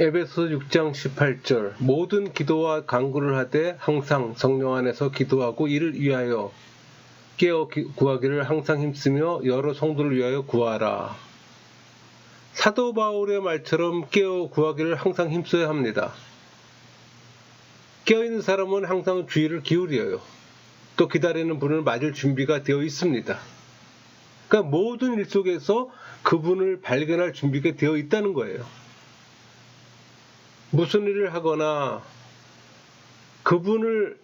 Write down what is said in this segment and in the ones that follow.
에베소 6장 18절 모든 기도와 간구를 하되 항상 성령 안에서 기도하고 이를 위하여 깨어 기- 구하기를 항상 힘쓰며 여러 성도를 위하여 구하라. 사도 바울의 말처럼 깨어 구하기를 항상 힘써야 합니다. 깨어 있는 사람은 항상 주의를 기울여요. 또 기다리는 분을 맞을 준비가 되어 있습니다. 그러니까 모든 일 속에서 그분을 발견할 준비가 되어 있다는 거예요. 무슨 일을 하거나 그분을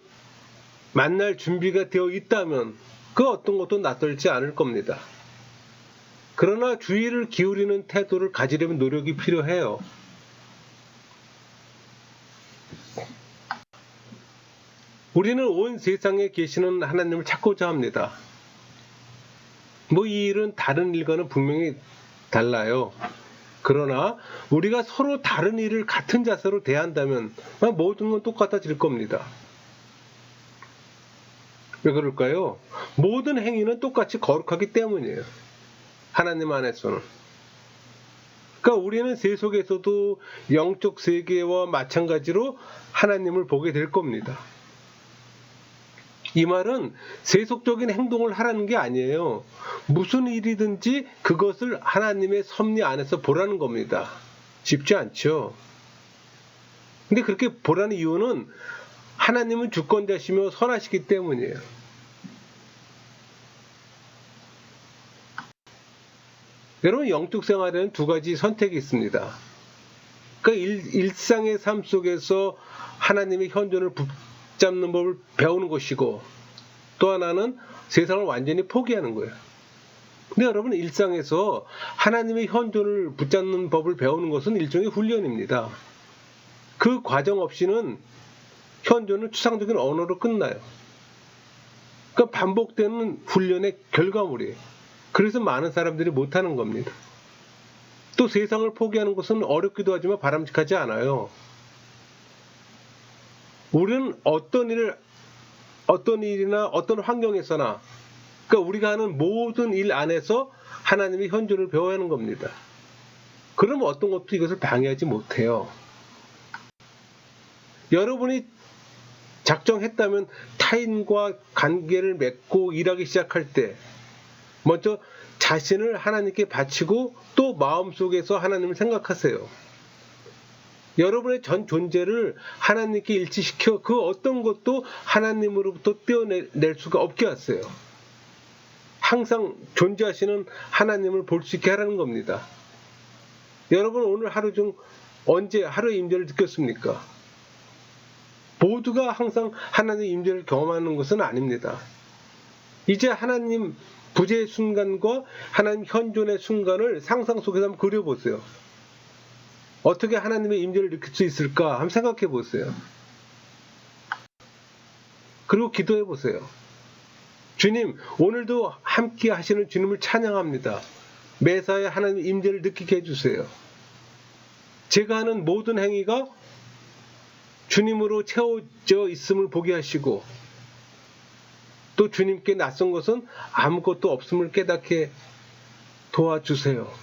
만날 준비가 되어 있다면 그 어떤 것도 낯설지 않을 겁니다. 그러나 주의를 기울이는 태도를 가지려면 노력이 필요해요. 우리는 온 세상에 계시는 하나님을 찾고자 합니다. 뭐 이 일은 다른 일과는 분명히 달라요. 그러나 우리가 서로 다른 일을 같은 자세로 대한다면 모든 건 똑같아질 겁니다. 왜 그럴까요? 모든 행위는 똑같이 거룩하기 때문이에요. 하나님 안에서는. 그러니까 우리는 세속에서도 영적 세계와 마찬가지로 하나님을 보게 될 겁니다. 이 말은 세속적인 행동을 하라는 게 아니에요. 무슨 일이든지 그것을 하나님의 섭리 안에서 보라는 겁니다. 쉽지 않죠. 근데 그렇게 보라는 이유는 하나님은 주권자시며 선하시기 때문이에요. 여러분 영적 생활에는 두 가지 선택이 있습니다. 그러니까 일, 일상의 삶 속에서 하나님의 현존을 붙잡는 법을 배우는 것이고 또 하나는 세상을 완전히 포기하는 거예요. 근데 여러분 일상에서 하나님의 현존을 붙잡는 법을 배우는 것은 일종의 훈련입니다. 그 과정 없이는 현존은 추상적인 언어로 끝나요. 그러니까 반복되는 훈련의 결과물이에요. 그래서 많은 사람들이 못하는 겁니다. 또 세상을 포기하는 것은 어렵기도 하지만 바람직하지 않아요. 우리는 어떤 일을 어떤 일이나 어떤 환경에서나 그러니까 우리가 하는 모든 일 안에서 하나님의 현존을 배워야 하는 겁니다. 그러면 어떤 것도 이것을 방해하지 못해요. 여러분이 작정했다면 타인과 관계를 맺고 일하기 시작할 때 먼저 자신을 하나님께 바치고 또 마음속에서 하나님을 생각하세요. 여러분의 전 존재를 하나님께 일치시켜 그 어떤 것도 하나님으로부터 떼어낼 수가 없게 하세요. 항상 존재하시는 하나님을 볼 수 있게 하라는 겁니다. 여러분 오늘 하루 중 언제 하루의 임재를 느꼈습니까? 모두가 항상 하나님의 임재를 경험하는 것은 아닙니다. 이제 하나님 부재의 순간과 하나님 현존의 순간을 상상 속에서 한번 그려보세요. 어떻게 하나님의 임재를 느낄 수 있을까 한번 생각해 보세요. 그리고 기도해 보세요. 주님, 오늘도 함께 하시는 주님을 찬양합니다. 매사에 하나님의 임재를 느끼게 해주세요. 제가 하는 모든 행위가 주님으로 채워져 있음을 보게 하시고 또 주님께 낯선 것은 아무것도 없음을 깨닫게 도와주세요.